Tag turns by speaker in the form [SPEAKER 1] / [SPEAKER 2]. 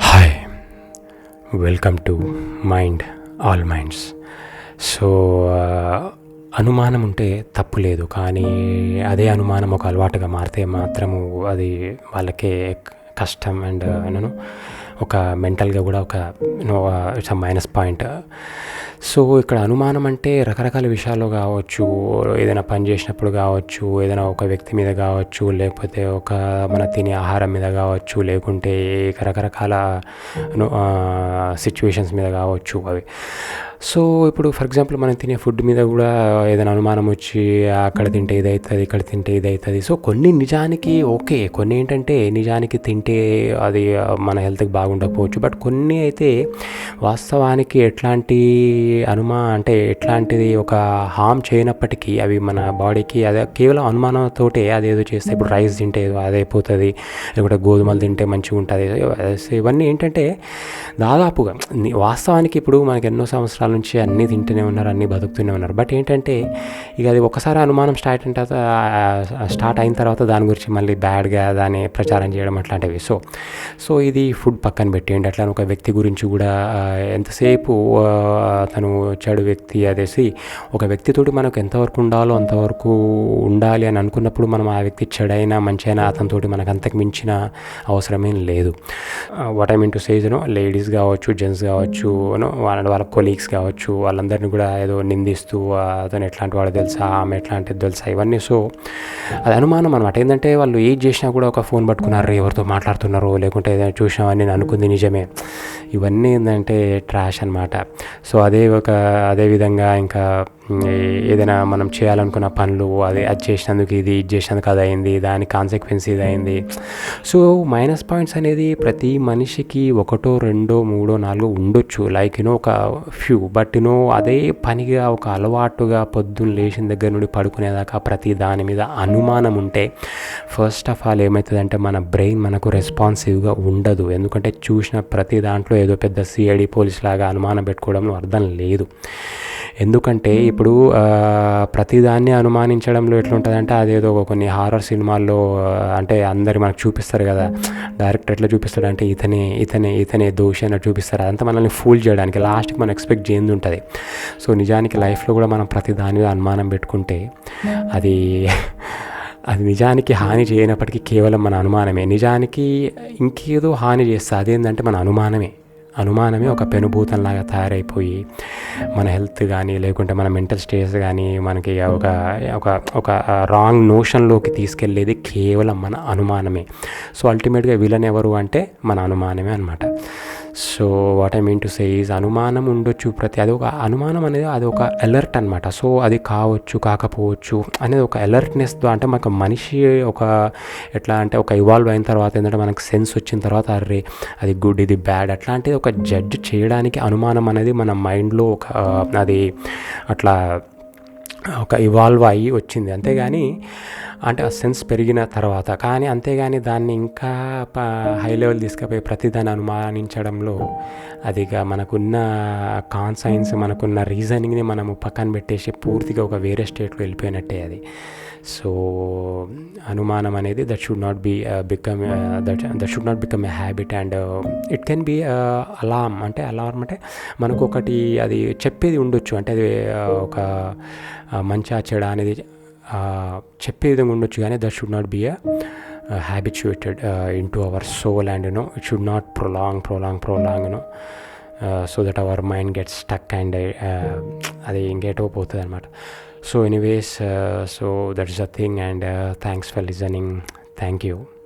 [SPEAKER 1] Hi welcome to mind all minds so అనుమానం ఉంటే తప్పు లేదు. కానీ అదే అనుమానం ఒక అలవాటుగా మారితే మాత్రము అది వాళ్ళకే కష్టం అండ్ uh, నేను ఒక మెంటల్గా కూడా ఒక ఇట్స్ మైనస్ పాయింట్ సో ఇక్కడ అనుమానం అంటే రకరకాల విషయాల్లో కావచ్చు ఏదైనా పని చేసినప్పుడు కావచ్చు ఏదైనా ఒక వ్యక్తి మీద కావచ్చు లేకపోతే ఒక మన తినే ఆహారం మీద కావచ్చు లేకుంటే రకరకాల సిచ్యువేషన్స్ మీద కావచ్చు అవి. సో ఇప్పుడు ఫర్ ఎగ్జాంపుల్ మనం తినే ఫుడ్ మీద కూడా ఏదైనా అనుమానం వచ్చి అక్కడ తింటే ఇది అవుతుంది ఇక్కడ తింటే ఇది అవుతుంది సో కొన్ని నిజానికి ఓకే కొన్ని ఏంటంటే నిజానికి తింటే అది మన హెల్త్కి బాగుండకపోవచ్చు. బట్ కొన్ని అయితే వాస్తవానికి ఎట్లాంటి అనుమా అంటే ఎట్లాంటిది ఒక హామ్ చేయనప్పటికీ అవి మన బాడీకి అదే కేవలం అనుమానంతోటే అదేదో చేస్తే ఇప్పుడు రైస్ తింటే అదైపోతుంది లేకుంటే గోధుమలు తింటే మంచిగా ఉంటుంది. ఇవన్నీ ఏంటంటే దాదాపుగా వాస్తవానికి ఇప్పుడు మనకి ఎన్నో సంవత్సరాల నుంచి అన్నీ తింటూనే ఉన్నారు అన్నీ బతుకుతూనే ఉన్నారు. బట్ ఏంటంటే ఇక అది ఒకసారి అనుమానం స్టార్ట్ అయిన తర్వాత స్టార్ట్ అయిన తర్వాత దాని గురించి మళ్ళీ బ్యాడ్గా దాన్ని ప్రచారం చేయడం అట్లాంటివి. సో సో ఇది ఫుడ్ పక్కన పెట్టేయండి. అట్లా ఒక వ్యక్తి గురించి కూడా ఎంతసేపు తను చెడు వ్యక్తి అదేసి ఒక వ్యక్తితోటి మనకు ఎంతవరకు ఉండాలో అంతవరకు ఉండాలి అని అనుకున్నప్పుడు మనం ఆ వ్యక్తి చెడైనా మంచైనా అతనితోటి మనకు అంతకు మించిన అవసరమేం లేదు. What I mean to say no ladies కావచ్చు జెంట్స్ కావచ్చు వాళ్ళ వాళ్ళ కొలీగ్స్ కావచ్చు వాళ్ళందరినీ కూడా ఏదో నిందిస్తూ అతను ఎట్లాంటి వాడు తెలుసా ఆమె ఎట్లాంటిది తెలుసా ఇవన్నీ. సో అది అనుమానం అనమాట ఏంటంటే వాళ్ళు ఏది చేసినా కూడా ఒక ఫోన్ పట్టుకున్నారు ఎవరితో మాట్లాడుతున్నారో లేకుంటే ఏదైనా చూసినామని నేను అనుకుంది నిజమే. ఇవన్నీ ఏంటంటే ట్రాష్ అనమాట సో అదే ఒక అదే విధంగా ఇంకా ఏదైనా మనం చేయాలనుకున్న పనులు అది అది చేసినందుకు ఇది ఇది చేసినందుకు అది అయింది దాని కాన్సిక్వెన్స్ ఇది అయింది. సో మైనస్ పాయింట్స్ అనేది ప్రతి మనిషికి ఒకటో రెండో మూడో నాలుగో ఉండొచ్చు. లైక్ యూనో ఒక ఫ్యూ బట్ యూనో అదే పనిగా ఒక అలవాటుగా పొద్దున్న లేచిన దగ్గర నుండి పడుకునేదాకా ప్రతి దాని మీద అనుమానం ఉంటే ఫస్ట్ ఆఫ్ ఆల్ ఏమవుతుందంటే మన బ్రెయిన్ మనకు రెస్పాన్సివ్గా ఉండదు. ఎందుకంటే చూసిన ప్రతి దాంట్లో ఏదో పెద్ద సిఐడి పోలీస్ లాగా అనుమానం పెట్టుకోవడం అర్థం లేదు. ఎందుకంటే ఇప్పుడు ప్రతిదాన్ని అనుమానించడంలో ఎట్లుంటుందంటే అదేదో కొన్ని హారర్ సినిమాల్లో అంటే అందరి మనకు చూపిస్తారు కదా డైరెక్ట్ ఎట్లా చూపిస్తాడు అంటే ఇతనే ఇతనే ఇతనే దోషి అన్నట్టు చూపిస్తారు. అదంతా మనల్ని ఫూల్ చేయడానికి లాస్ట్కి మనం ఎక్స్పెక్ట్ చేయంది ఉంటుంది. సో నిజానికి లైఫ్లో కూడా మనం ప్రతి దాని మీద అనుమానం పెట్టుకుంటే అది అది నిజానికి హాని చేయనప్పటికీ కేవలం మన అనుమానమే. నిజానికి ఇంకేదో హాని చేస్తే అదేంటంటే మన అనుమానమే. అనుమానమే ఒక పెనుభూతంలాగా తయారైపోయి మన హెల్త్ కానీ లేకుంటే మన మెంటల్ స్టేజ్ కానీ మనకి ఒక ఒక ఒక రాంగ్ నోషన్లోకి తీసుకెళ్ళేది కేవలం మన అనుమానమే. సో అల్టిమేట్గా విలన్ ఎవరు అంటే మన అనుమానమే అనమాట so what I mean to say is అనుమానం ఉండొచ్చు ప్రతి అది ఒక అనుమానం అనేది అది ఒక అలర్ట్ అనమాట సో అది కావచ్చు కాకపోవచ్చు అనేది ఒక అలర్ట్నెస్తో అంటే మనకు మనిషి ఒక ఎట్లా అంటే ఒక ఇవాల్వ్ అయిన తర్వాత ఏంటంటే మనకు సెన్స్ వచ్చిన తర్వాత అర్రే అది గుడ్ ఇది బ్యాడ్ అట్లాంటిది ఒక జడ్జ్ చేయడానికి అనుమానం అనేది మన మైండ్లో ఒక అది అట్లా ఒక ఇవాల్వ్ అయ్యి వచ్చింది. అంతేగాని అంటే ఆ సెన్స్ పెరిగిన తర్వాత కానీ అంతేగాని దాన్ని ఇంకా హై లెవెల్ తీసుకుపోయి ప్రతిదాన్ని అనుమానించడంలో అదిగా మనకున్న కాన్సైన్స్ మనకున్న రీజనింగ్ని మనము పక్కన పెట్టేసి పూర్తిగా ఒక వేరే స్టేట్లో వెళ్ళిపోయినట్టే అది. సో అనుమానం అనేది that should not be become that that should not become a habit and it can be alarm అంటే అలార్మ్ అంటే మనకు ఒకటి అది చెప్పేది ఉండొచ్చు. అంటే అది ఒక మంచి చెడ అనేది చెప్పే విధంగా ఉండొచ్చు. కానీ that should not be a habituated in to our soul and you know it should not prolong prolong prolong you know so that our mind gets stuck and అది ఇంకేటో పోతుంది అనమాట so anyways uh, so that is a thing and uh, thanks for listening. Thank you